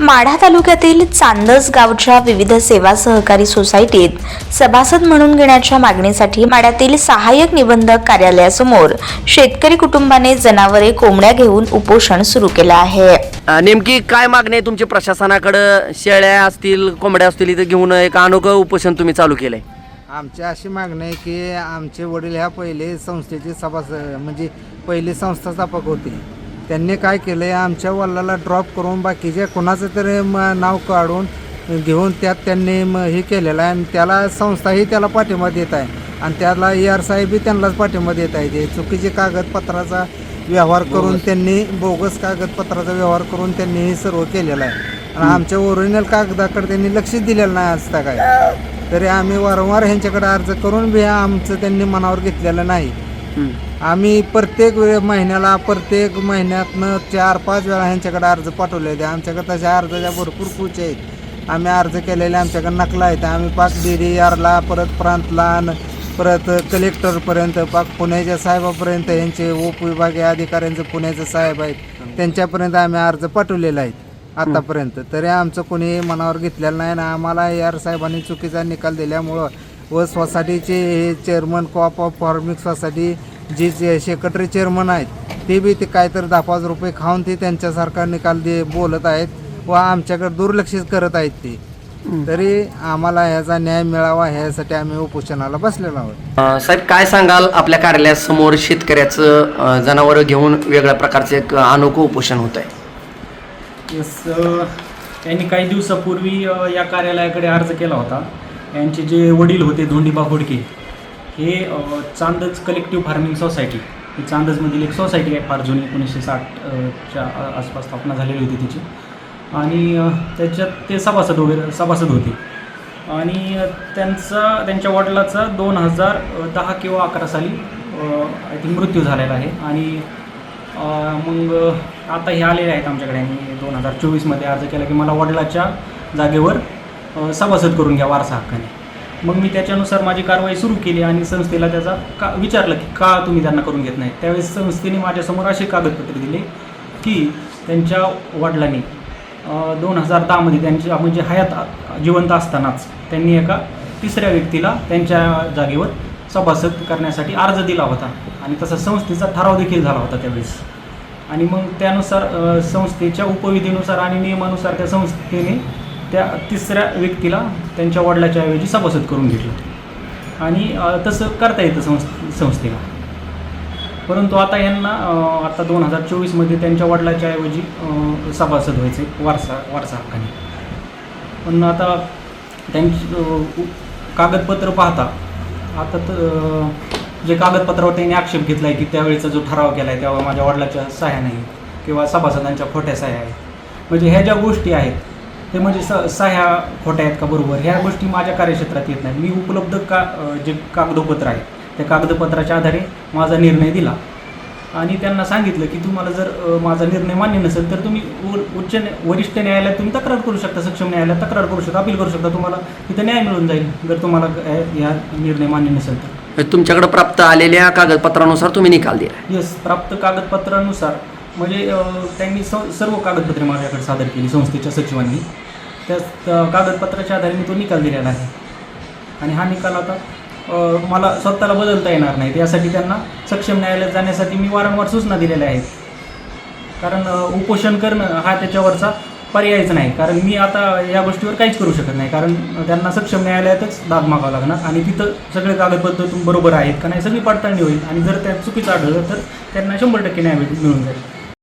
माढा तालुक्यातील चांदस गावच्या विविध सेवा सहकारी सोसायटीत सभासद म्हणून घेण्याच्या मागणीसाठी माढ्यातील सहाय्यक निबंधक कार्यालयासमोर शेतकरी कुटुंबाने जनावरे कोंबड्या घेऊन उपोषण सुरू केलं आहे. नेमकी काय मागणी आहे तुमची प्रशासनाकडं? शेळ्या असतील कोंबड्या असतील इथं घेऊन एक अनोखं उपोषण तुम्ही चालू केलंय. आमची अशी मागणी आहे की आमचे वडील ह्या पहिले संस्थेचे सभास म्हणजे पहिले संस्थापक होते. त्यांनी काय केलं आहे आमच्या वडिलाला ड्रॉप करून बाकीच्या कोणाचं तरी म नाव काढून घेऊन त्यात त्यांनी म हे केलेलं आहे. आणि त्याला संस्थाही त्याला पाठिंबा देत आहे. आणि त्याला ए आर साहेबही त्यांनाच पाठिंबा देत आहे. ते चुकीचे कागदपत्राचा व्यवहार करून त्यांनी बोगस कागदपत्राचा व्यवहार करून त्यांनी हे सर्व केलेलं आहे. आणि आमच्या ओरिजिनल कागदाकडे त्यांनी लक्षच दिलेलं नाही आज काय. तरी आम्ही वारंवार ह्यांच्याकडे अर्ज करून बी आमचं त्यांनी मनावर घेतलेलं नाही. आम्ही प्रत्येक वेळ महिन्याला प्रत्येक महिन्यातनं चार पाच वेळा ह्यांच्याकडे अर्ज पाठवले होते आमच्याकडे तशा अर्जाच्या भरपूर पूच आहेत. आम्ही अर्ज केलेले आमच्याकडे नकला आहेत. आम्ही पाक डी डी आरला परत प्रांतला आणि परत कलेक्टरपर्यंत पाक पुण्याच्या साहेबापर्यंत यांचे उपविभागीय अधिकाऱ्यांचे पुण्याचे साहेब आहेत. त्यांच्यापर्यंत आम्ही अर्ज पाठवलेला आहेत आतापर्यंत. तरी आमचं कोणी मनावर घेतलेलं नाही ना आम्हाला यार साहेबांनी चुकीचा निकाल दिल्यामुळं व सोसायटीचे हे chairman co-op of farming society जे जे सेक्रेटरी चेअरमन आहेत ते बी ते काहीतरी दहा पाच रुपये खाऊन ते त्यांच्यासारखा निकाल दे बोलत आहेत व आमच्याकडे दुर्लक्षित करत आहेत ते. तरी आम्हाला ह्याचा न्याय मिळावा ह्यासाठी आम्ही उपोषणाला बसलेलो आहोत. साहेब काय सांगाल आपल्या कार्यालयासमोर शेतकऱ्याचं जनावरं घेऊन वेगळ्या प्रकारचं एक अनोखं उपोषण होत आहे येस त्यांनी काही दिवसापूर्वी या कार्यालयाकडे अर्ज केला होता. यांचे जे वडील होते धोंडीबा होडके हे चांदच चांदज कलेक्टिव्ह फार्मिंग सोसायटी ही चांदजमधील एक सोसायटी आहे फार जुनी एकोणीसशे साठच्या आसपास स्थापना झालेली होती तिची. आणि त्याच्यात ते सभासद वगैरे सभासद होते. आणि त्यांचा त्यांच्या वडिलाचा दोन हजार दहा किंवा अकरा साली आय थिंक मृत्यू झालेला आहे. आणि मग आता हे आलेले आहेत आमच्याकडे. आणि दोन हजार चोवीसमध्ये अर्ज केला की मला वडिलाच्या जागेवर सभासद करून घ्या वारसा हक्काने. मग मी त्याच्यानुसार माझी कारवाई सुरू केली आणि संस्थेला त्याचा का विचारलं की का तुम्ही त्यांना करून घेत नाही. त्यावेळेस संस्थेने माझ्यासमोर असे कागदपत्रे दिले की त्यांच्या वडिलांनी दोन हजार दहामध्ये त्यांच्या म्हणजे हयात जिवंत असतानाच त्यांनी एका तिसऱ्या व्यक्तीला त्यांच्या जागेवर सभासद करण्यासाठी अर्ज दिला होता आणि तसा संस्थेचा ठराव देखील झाला होता त्यावेळेस. आणि मग त्यानुसार संस्थेच्या उपविधीनुसार आणि नियमानुसार त्या संस्थेने त्या तिसऱ्या व्यक्तीला त्यांच्या वडिलाच्या ऐवजी सभासद करून घेतलं. आणि तसं करता येतं संस् संस्थेला. परंतु आता यांना आता दोन हजार चोवीसमध्ये त्यांच्या वडिलाच्या ऐवजी सभासद व्हायचे वारसा वारसा हक्काने. पण आता त्यांची कागदपत्र पाहता आता तर जे कागदपत्रावर त्यांनी आक्षेप घेतला आहे की त्यावेळेचा जो ठराव केला आहे तेव्हा माझ्या वडिलाच्या सहाय्या नाही किंवा सभासदांच्या खोट्या सह्या आहेत. म्हणजे ह्या ज्या गोष्टी आहेत ते म्हणजे स सह्या खोट्या आहेत का बरोबर? ह्या गोष्टी माझ्या कार्यक्षेत्रात येत नाहीत. मी उपलब्ध का जे कागदपत्र आहे त्या कागदपत्राच्या आधारे माझा निर्णय दिला. आणि त्यांना सांगितलं की तुम्हाला जर माझा निर्णय मान्य नसेल तर तुम्ही उच्च वरिष्ठ न्यायालयात तुम्ही तक्रार करू शकता सक्षम न्यायालयात तक्रार करू शकता अपील करू शकता तुम्हाला तिथं न्याय मिळून जाईल जर तुम्हाला ह्या निर्णय मान्य नसेल तर. म्हणजे तुमच्याकडे प्राप्त आलेल्या कागदपत्रानुसार तुम्ही निकाल दिला येस प्राप्त कागदपत्रानुसार. म्हणजे त्यांनी स सर्व कागदपत्रे माझ्याकडे सादर केली संस्थेच्या सचिवांनी. त्या कागदपत्राच्या आधारे मी तो निकाल दिलेला आहे. आणि हा निकाल आता मला स्वतःला बदलता येणार नाही. यासाठी त्यांना सक्षम न्यायालयात जाण्यासाठी मी वारंवार सूचना दिलेल्या आहेत. कारण उपोषण करणं हा त्याच्यावरचा पर्यायच नाही. कारण मी आता या गोष्टीवर काहीच करू शकत नाही. कारण त्यांना सक्षम न्यायालयातच दाद मागावं लागणार आणि तिथं सगळे कागदपत्र बरोबर आहेत का नाही सगळी पडताळणी होईल. आणि जर त्यात चुकीचं आढळलं तर त्यांना शंभर टक्के न्याय मिळून जाईल.